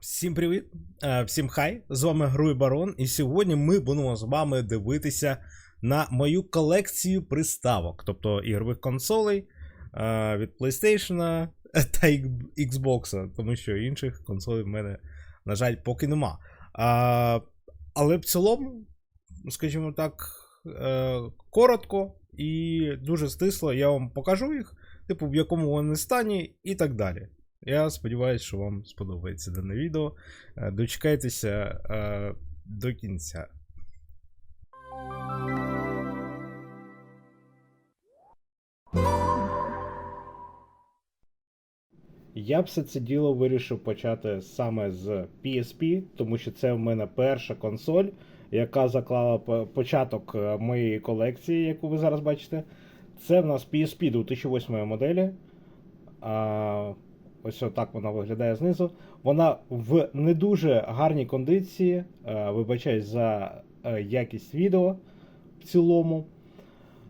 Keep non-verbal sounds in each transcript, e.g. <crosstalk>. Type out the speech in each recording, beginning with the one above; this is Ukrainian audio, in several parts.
Всім привіт, Е, всім хай! З вами Груй Барон, і сьогодні ми будемо з вами дивитися на мою колекцію приставок, тобто ігрових консолей е, від PlayStation та Xbox, тому що інших консолей в мене, на жаль, поки нема. Але в цілому, скажімо так, е, коротко і дуже стисло, я вам покажу їх, типу, в якому вони стані і так далі. Я сподіваюся, що вам сподобається дане відео. Е, Дочекайтеся е, до кінця. Я все це діло вирішив почати саме з PSP, тому що це в мене перша консоль, яка заклала початок е, моєї колекції, яку ви зараз бачите. Це в нас PSP 2008 моделі. Ось отак вона виглядає знизу. Вона в не дуже гарній кондиції. е, Вибачаюсь за е, якість відео в цілому.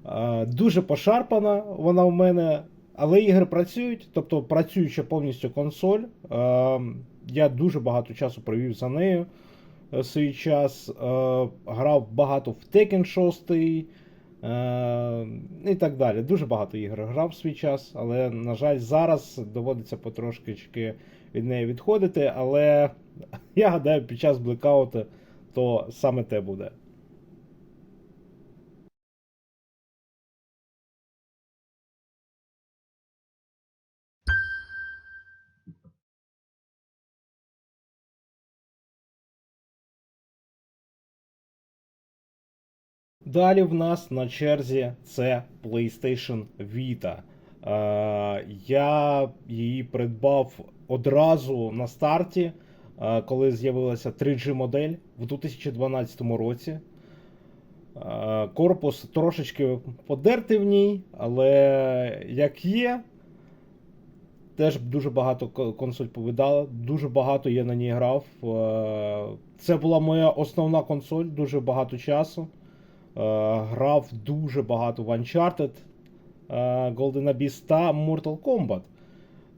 Е, Дуже пошарпана вона в мене, але ігри працюють, тобто працююча повністю консоль. Я дуже багато часу провів за нею свій час. Грав багато в Tekken 6. Е, і так далі. Дуже багато ігор грав в свій час, але, на жаль, зараз доводиться потрошки від неї відходити. Але <laughs> я гадаю, під час блекауту то саме те буде. Далі в нас на черзі це PlayStation Vita. Е, я її придбав одразу на старті, е, коли з'явилася 3G модель в 2012 році. Е, корпус трошечки подертий в ній, але як є, теж дуже багато консоль повидала, дуже багато я на ній грав. Е, Це була моя основна консоль, дуже багато часу. Е, грав дуже багато в Uncharted, е, Golden Abyss та Mortal Kombat.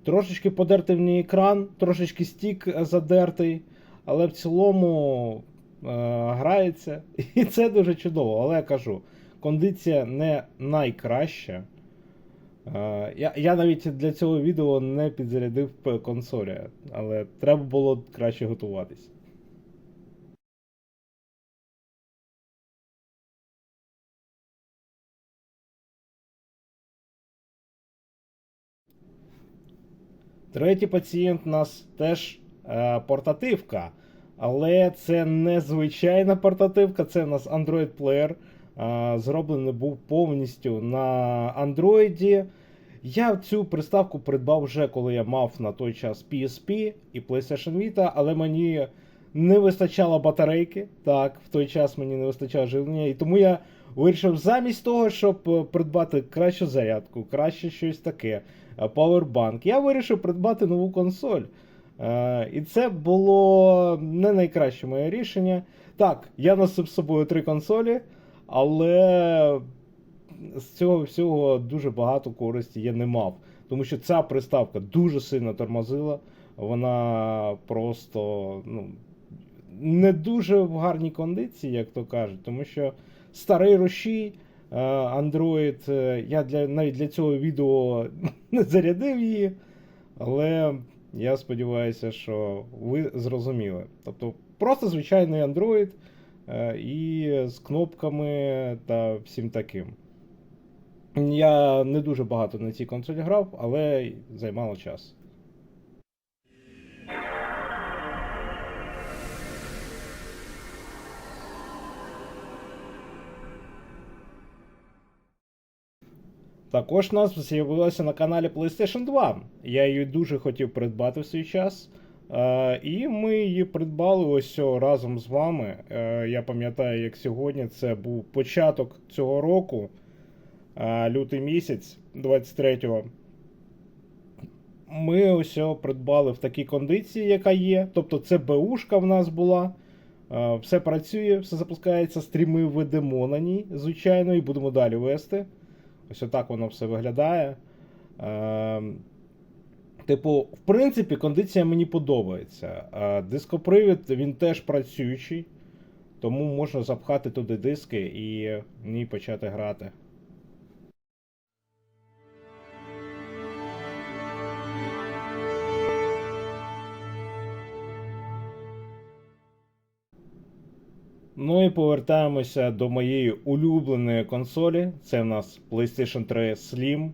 Трошечки подертий в ній екран, трошечки стік задертий, але в цілому е, грається. <laughs> І це дуже чудово. Але я кажу, кондиція не найкраща. Е, я, я навіть для цього відео не підзарядив консолі, але треба було краще готуватись. Третій пацієнт у нас теж е, портативка. Але це не звичайна портативка, це у нас Android Player. Е, зроблений був повністю на Android. Я цю приставку придбав вже, коли я мав на той час PSP і PlayStation Vita, але мені не вистачало батарейки. Так, в той час мені не вистачало живлення. І тому я вирішив замість того, щоб е, придбати кращу зарядку, краще щось таке, Powerbank, я вирішив придбати нову консоль. Е, І це було не найкраще моє рішення. Так, я носив з собою три консолі, але з цього всього дуже багато користі я не мав. Тому що ця приставка дуже сильно тормозила. Вона просто ну, не дуже в гарній кондиції, як то кажуть, тому що старий рушій. Е, Android, е, я для, навіть для цього відео <laughs> не зарядив її, але я сподіваюся, що ви зрозуміли. Тобто просто звичайний Android е, і з кнопками та всім таким. Я не дуже багато на цій консолі грав, але займало час. Також нас з'явилася на каналі PlayStation 2. Я її дуже хотів придбати в свій час. Е, і ми її придбали ось разом з вами. Е, я пам'ятаю, як сьогодні це був початок цього року, е, лютий місяць 23-го. Ми ось придбали в такій кондиції, яка є. Тобто це БУшка в нас була. Все працює, все запускається, стріми ведемо на ній, звичайно, і будемо далі вести. Ось отак воно все виглядає. Е, Типу, в принципі, кондиція мені подобається. А дископривід він теж працюючий, тому можна запхати туди диски і в ній почати грати. Ну і повертаємося до моєї улюбленої консолі. Це в нас PlayStation 3 Slim.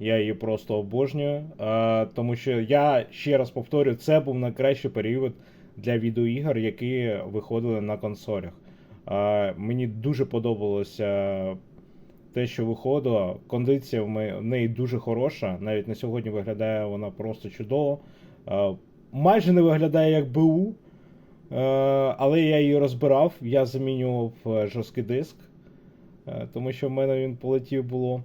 Я її просто обожнюю. А, тому що я ще раз повторю, це був найкращий період для відеоігр, які виходили на консолях. А, мені дуже подобалося те, що виходило. Кондиція в неї дуже хороша. Навіть на сьогодні виглядає вона просто чудово. А, майже не виглядає як БУ. Е, але я її розбирав, я замінював е, жорсткий диск, е, тому що в мене він полетів було.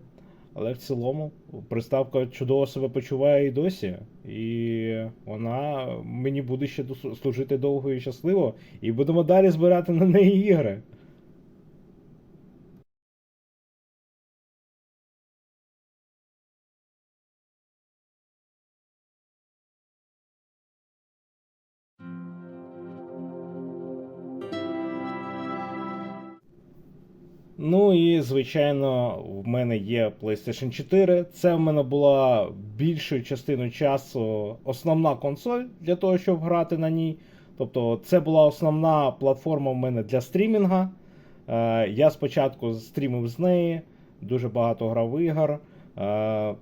Але в цілому приставка чудово себе почуває і досі. І вона мені буде ще служити довго і щасливо. І будемо далі збирати на неї ігри. Звичайно, в мене є PlayStation 4. Це в мене була більшою частиною часу основна консоль для того, щоб грати на ній. Тобто, це була основна платформа в мене для стрімінга. Е, я спочатку стрімив з неї, дуже багато грав ігор. Е,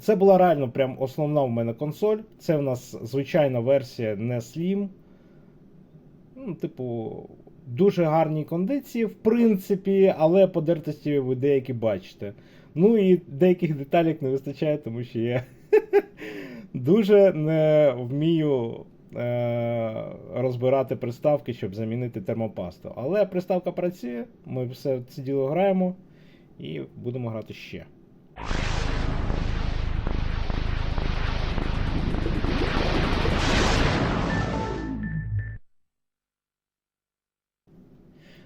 це була реально прям основна в мене консоль. Це в нас звичайна версія не Slim. Ну, типу, дуже гарні кондиції, в принципі, але подертості ви деякі бачите. Ну і деяких деталей не вистачає, тому що я <laughs> дуже не вмію е- розбирати приставки, щоб замінити термопасту. Але приставка працює, ми все це діло граємо і будемо грати ще.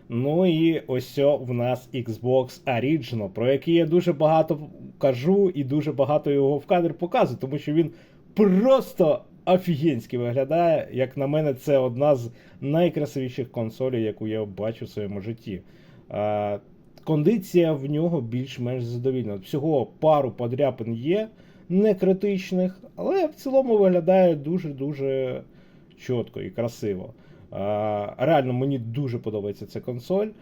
Ну і ось в нас Xbox Original, про який я дуже багато кажу і дуже багато його в кадр показую, тому що він просто офігенськи виглядає. Як на мене, це одна з найкрасивіших консолей, яку я бачу в своєму житті. Кондиція в нього більш-менш задовільна. Всього пару подряпин є, не критичних, але в цілому виглядає дуже-дуже чітко і красиво. Е, Реально мені дуже подобається ця консоль. Е,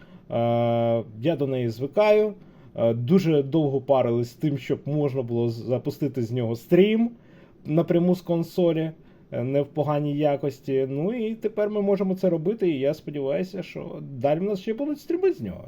Я до неї звикаю. Е, Дуже довго парились з тим, щоб можна було запустити з нього стрім напряму з консолі, не в поганій якості. Ну і тепер ми можемо це робити, і я сподіваюся, що далі в нас ще будуть стріми з нього.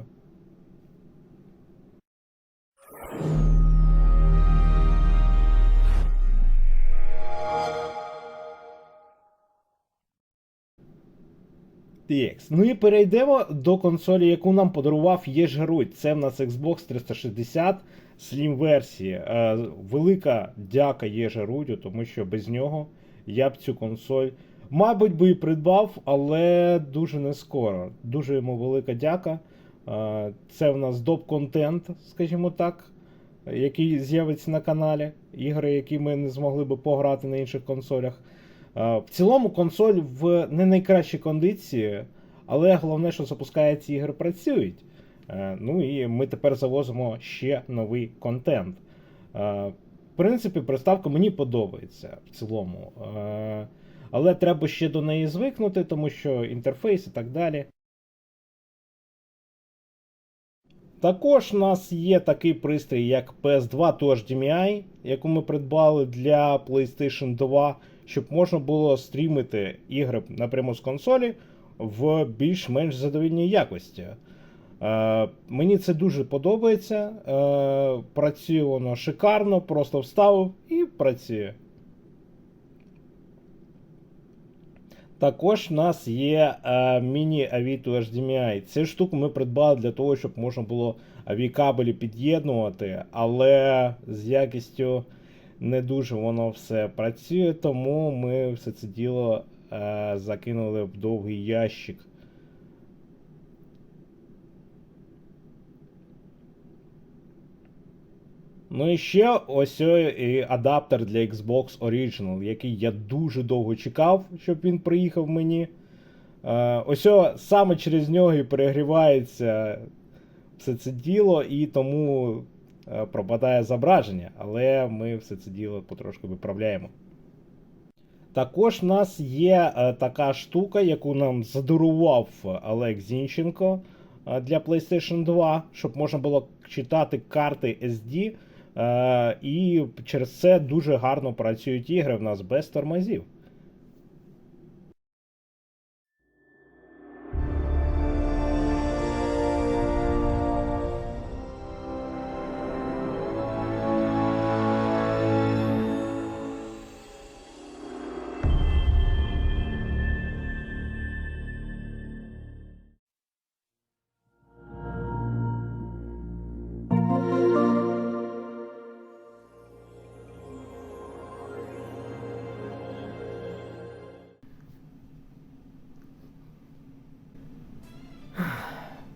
TX. Ну і перейдемо до консолі, яку нам подарував Єжгеруть. Це в нас Xbox 360 Slim версії. Е, велика дяка Єжгерудю, тому що без нього я б цю консоль, мабуть, би і придбав, але дуже не скоро. Дуже йому велика дяка. Е, це в нас доп-контент, скажімо так, який з'явиться на каналі. Ігри, які ми не змогли би пограти на інших консолях. Е, В цілому консоль в не найкращій кондиції, але головне, що запускає ці ігри працюють. Е, Ну і ми тепер завозимо ще новий контент. Е, В принципі, приставка мені подобається в цілому. Але треба ще до неї звикнути, тому що інтерфейс і так далі. Також у нас є такий пристрій, як PS2 to HDMI, яку ми придбали для PlayStation 2, щоб можна було стрімити ігри напряму з консолі в більш-менш задовільній якості. Е, мені це дуже подобається. Е, працює воно шикарно, просто вставив і працює. Також в нас є е, міні AV to HDMI. Цю штуку ми придбали для того, щоб можна було AV-кабелі під'єднувати, але з якістю не дуже воно все працює, тому ми все це діло е, закинули в довгий ящик. Ну і ще ось і адаптер для Xbox Original, який я дуже довго чекав, щоб він приїхав мені. Е, Ось саме через нього і перегрівається все це діло, і тому е, пропадає зображення, але ми все це діло потрошку виправляємо. Також в нас є е, така штука, яку нам задарував Олег Зінченко е, для PlayStation 2, щоб можна було читати карти SD. Е, і через це дуже гарно працюють ігри в нас без тормозів.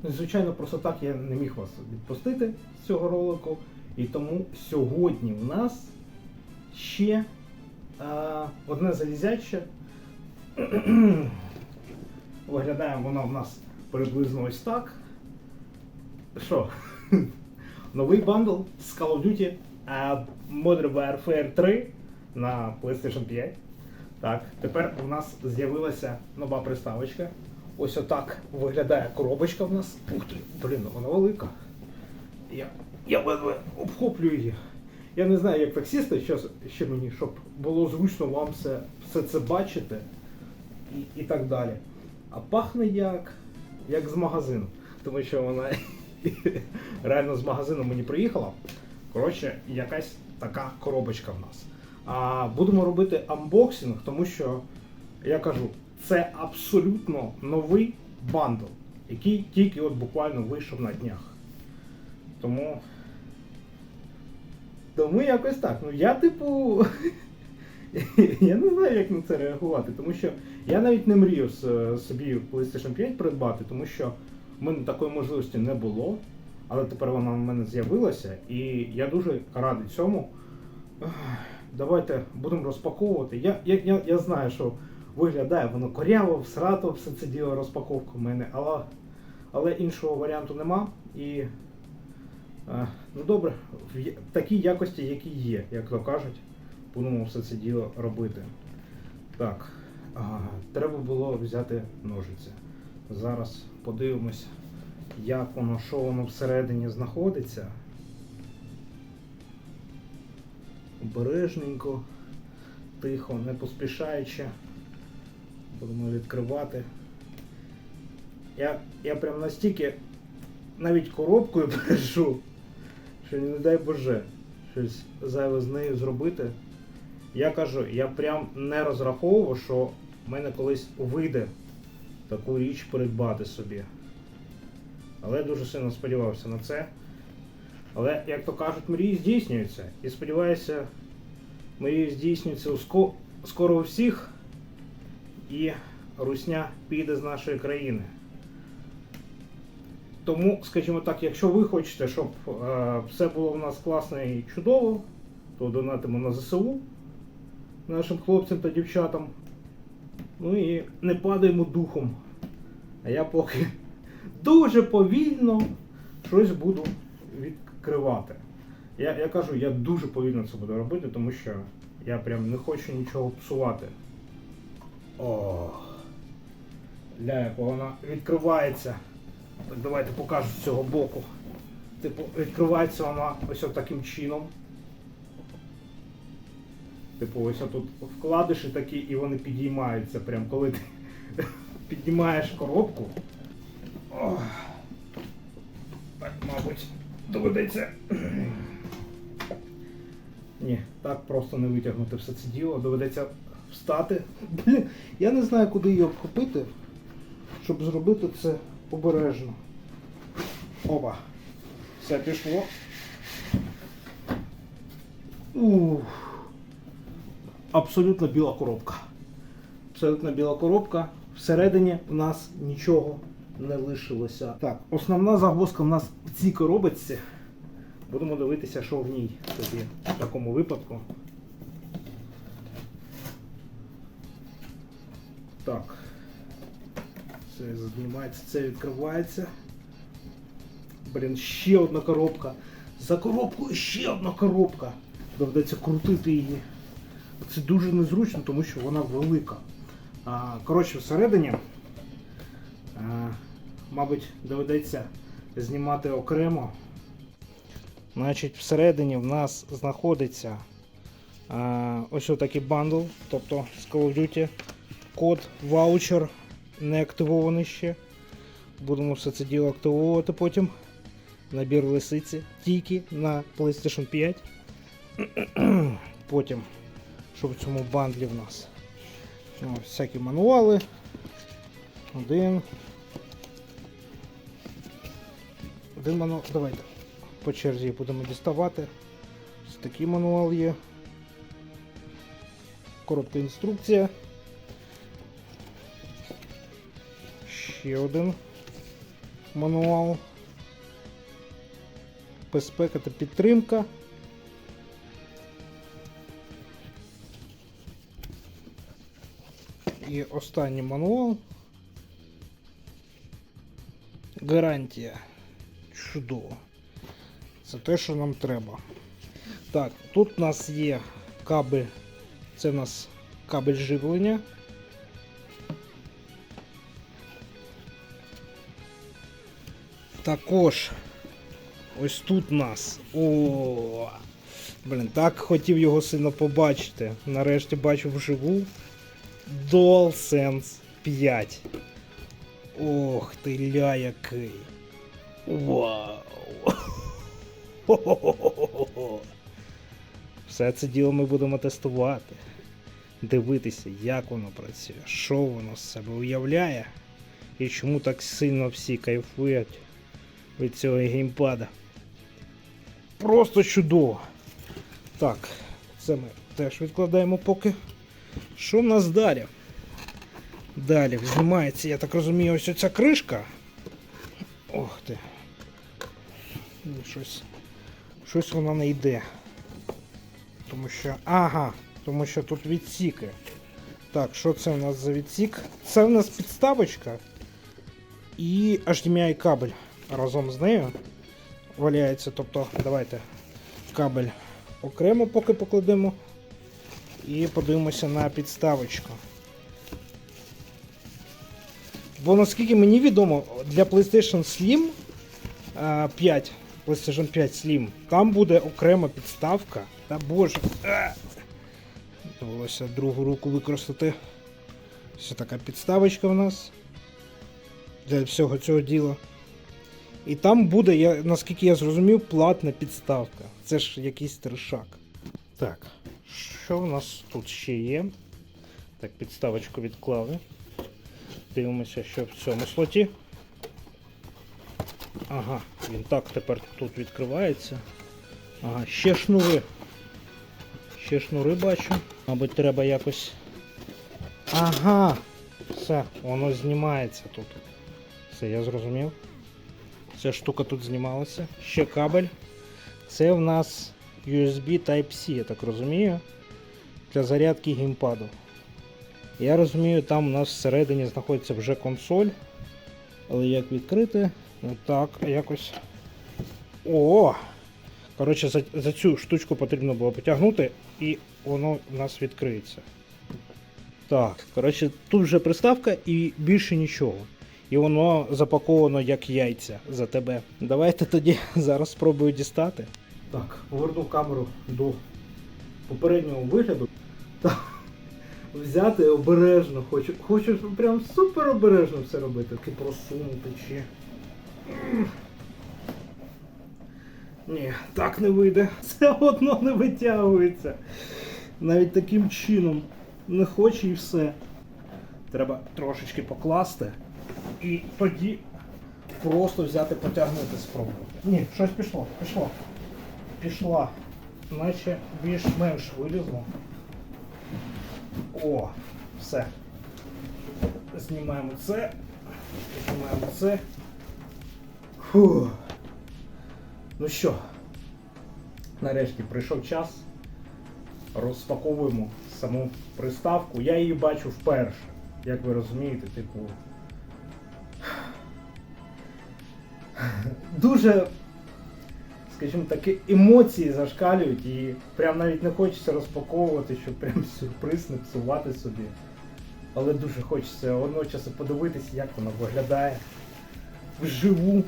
Звичайно, просто так я не міг вас відпустити з цього ролику. І тому сьогодні в нас ще а, одне залізяче. <clears throat> Виглядає воно в нас приблизно ось так. Що? <laughs> Новий бандл з Call of Duty Modern Warfare 3 на PlayStation 5. Так, тепер у нас з'явилася нова приставочка. Ось отак виглядає коробочка в нас. Ух ти, блін, вона велика. Я, я ледве обхоплюю її. Я не знаю, як таксісти, що ще мені, щоб було зручно вам все, все це бачити і, і так далі. А пахне як, як з магазину. Тому що вона <laughs> реально з магазину мені приїхала. Коротше, якась така коробочка в нас. А будемо робити анбоксинг, тому що я кажу, це абсолютно новий бандл, який тільки от буквально вийшов на днях. Тому. Тому якось так. Ну я, типу. <laughs> я не знаю, як на це реагувати, тому що я навіть не мрію собі PlayStation 5 придбати, тому що в мене такої можливості не було. Але тепер вона в мене з'явилася, і я дуже радий цьому. Давайте будемо розпаковувати. Я, я, я, я знаю, що виглядає воно коряво, всрато, все це діло розпаковка в мене, але, але іншого варіанту нема. І е, ну добре, в такій якості, які є, як то кажуть, будемо все це діло робити. Так, треба було взяти ножиці. Зараз подивимось, як воно, що воно всередині знаходиться. Обережненько, тихо, не поспішаючи. Будемо відкривати. Я, я прям настільки навіть коробкою <laughs> бережу, що не дай Боже щось зайве з нею зробити. Я кажу, я прям не розраховував, що в мене колись вийде таку річ придбати собі. Але дуже сильно сподівався на це. Але, як то кажуть, мрії здійснюються. І сподіваюся, мрії здійснюються у ско- скоро у всіх. І русня піде з нашої країни. Тому, скажімо так, якщо ви хочете, щоб е, все було в нас класно і чудово, то донатимо на ЗСУ нашим хлопцям та дівчатам. Ну і не падаємо духом. А я поки дуже повільно щось буду відкривати. Я, я кажу, я дуже повільно це буду робити, тому що я прям не хочу нічого псувати. О, Ля, як вона відкривається. Так давайте покажу з цього боку. Типу, відкривається вона ось таким чином. Типу, ось тут вкладиші такі і вони підіймаються. Прям коли ти <laughs> піднімаєш коробку. Ох. Так, мабуть, доведеться. Ні, так просто не витягнути все це діло. Доведеться встати. <laughs> Я не знаю, куди її обхопити, щоб зробити це обережно. Опа. Все пішло. Ух. Абсолютно біла коробка. Абсолютно біла коробка. Всередині у нас нічого не лишилося. Так, основна загвоздка у нас в цій коробочці. Будемо дивитися, що в ній тоді в такому випадку. Так. Це знімається, це відкривається. Блін, ще одна коробка. За коробкою ще одна коробка. Доведеться крутити її. Це дуже незручно, тому що вона велика. А, коротше, всередині, а, мабуть, доведеться знімати окремо. Значить, всередині в нас знаходиться а, ось отакий бандл, тобто з Call of Duty. Код ваучер не активований ще. Будемо все це діло активовувати потім. Набір лисиці тільки на PlayStation 5. <clears throat> Потім, що в цьому бандлі в нас. Ну, всякі мануали. Один. Один мануал. Давайте по черзі будемо діставати. Ось такий мануал є. Коротка інструкція. Ще один мануал. Безпека та підтримка. І останній мануал. Гарантія. Чудово. Це те, що нам треба. Так, тут у нас є кабель. Це у нас кабель живлення. Також ось тут нас. О! Блін, так хотів його сильно побачити. Нарешті бачу вживу. DualSense 5. Ох ти ля який. Вау! Хо-хо-хо-хо-хо. Все це діло ми будемо тестувати. Дивитися, як воно працює, що воно з себе уявляє і чому так сильно всі кайфують від цього геймпада. Просто чудово. Так, це ми теж відкладаємо поки. Що в нас далі? Далі знімається, я так розумію, ось ця кришка. Ох ти. Ну, Щось, щось вона не йде. Тому що. Ага, тому що тут відсіки. Так, що це у нас за відсік? Це у нас підставочка і HDMI кабель разом з нею валяється. Тобто, давайте кабель окремо поки покладемо. І подивимося на підставочку. Бо наскільки мені відомо, для PlayStation Slim 5, PlayStation 5 Slim, там буде окрема підставка. Та боже. Довелося другу руку використати. Ось така підставочка у нас. Для всього цього діла. І там буде, я, наскільки я зрозумів, платна підставка. Це ж якийсь трешак. Так, що в нас тут ще є? Так, підставочку відклали. Дивимося, що в цьому слоті. Ага, він так тепер тут відкривається. Ага, ще шнури. Ще шнури бачу. Мабуть, треба якось. Ага! Все, воно знімається тут. Все, я зрозумів. Ця штука тут знімалася. Ще кабель. Це в нас USB Type-C, я так розумію. Для зарядки геймпаду. Я розумію, там у нас всередині знаходиться вже консоль. Але як відкрити? Отак, якось. О! Коротше, за, за цю штучку потрібно було потягнути, і воно в нас відкриється. Так, коротше, тут вже приставка і більше нічого. І воно запаковано як яйця за тебе. Давайте тоді <laughs> зараз спробую дістати. Так, поверну камеру до попереднього вигляду. Так, взяти обережно, хочу, хочу прям супер обережно все робити. Таки просунути чи. Ні, так не вийде. <laughs> Все одно не витягується. Навіть таким чином. Не хоче і все. Треба трошечки покласти. І тоді просто взяти, потягнути, спробувати. Ні, щось пішло, пішло. Пішла. Наче більш-менш вилізло. О, все. Знімаємо це. Знімаємо це. Фу. Ну що, Нарешті прийшов час. Розпаковуємо саму приставку. Я її бачу вперше. Як ви розумієте, типу. Дуже, скажімо так, емоції зашкалюють і прям навіть не хочеться розпаковувати, щоб прям сюрприз не псувати собі. Але дуже хочеться водночас подивитися, як вона виглядає вживу.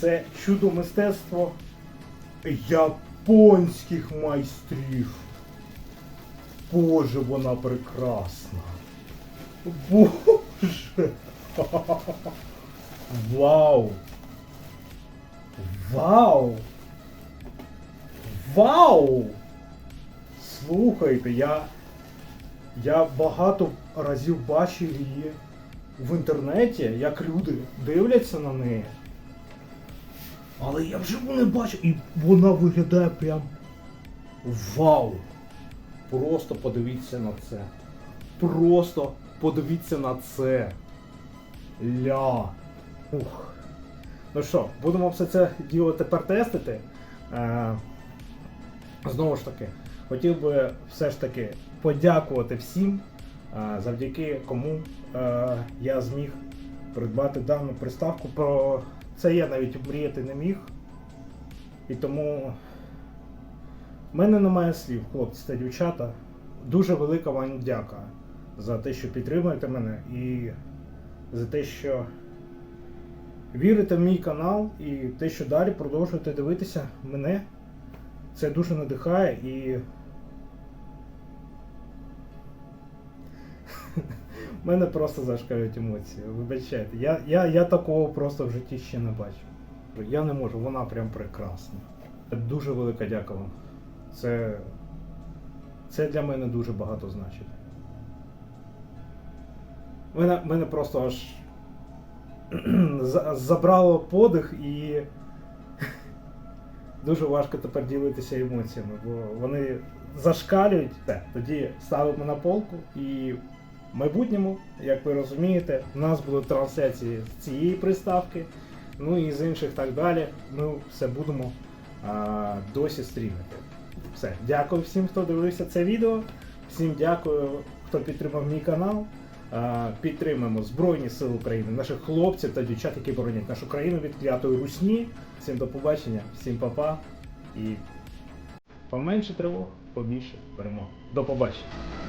Це чудо мистецтво японських майстрів. Боже, вона прекрасна. Боже. <laughs> Вау. Вау. Вау. Слухайте, я. Я багато разів бачив її в інтернеті, як люди дивляться на неї. Але я вживу не бачу. І вона виглядає прям. Вау! Просто подивіться на це. Просто подивіться на це. Ля. Ух. Ну що, будемо все це діло тепер тестити. Е, знову ж таки, хотів би все ж таки подякувати всім, е, завдяки кому е, я зміг придбати дану приставку. Про це я навіть мріяти не міг. І тому в мене немає слів, хлопці та дівчата. Дуже велика вам дяка за те, що підтримуєте мене і за те, що вірите в мій канал і те, що далі продовжуєте дивитися мене. Це дуже надихає і. <laughs> Мене просто зашкалюють емоції. Вибачайте. Я, я, я такого просто в житті ще не бачив. Я не можу, вона прям прекрасна. Дуже велика дяка вам. Це, це для мене дуже багато значить. Мене, мене просто аж забрало подих і дуже важко тепер ділитися емоціями, бо вони зашкалюють. Все, тоді ставимо на полку і в майбутньому, як ви розумієте, у нас будуть трансляції з цієї приставки, ну і з інших так далі. Ми все будемо а, досі стрімити. Все, дякую всім, хто дивився це відео. Всім дякую, хто підтримав мій канал. А, Підтримаємо Збройні Сили України, наших хлопців та дівчат, які боронять нашу країну від клятої русні. Всім до побачення, всім па-па і поменше тривог, побільше перемог. До побачення.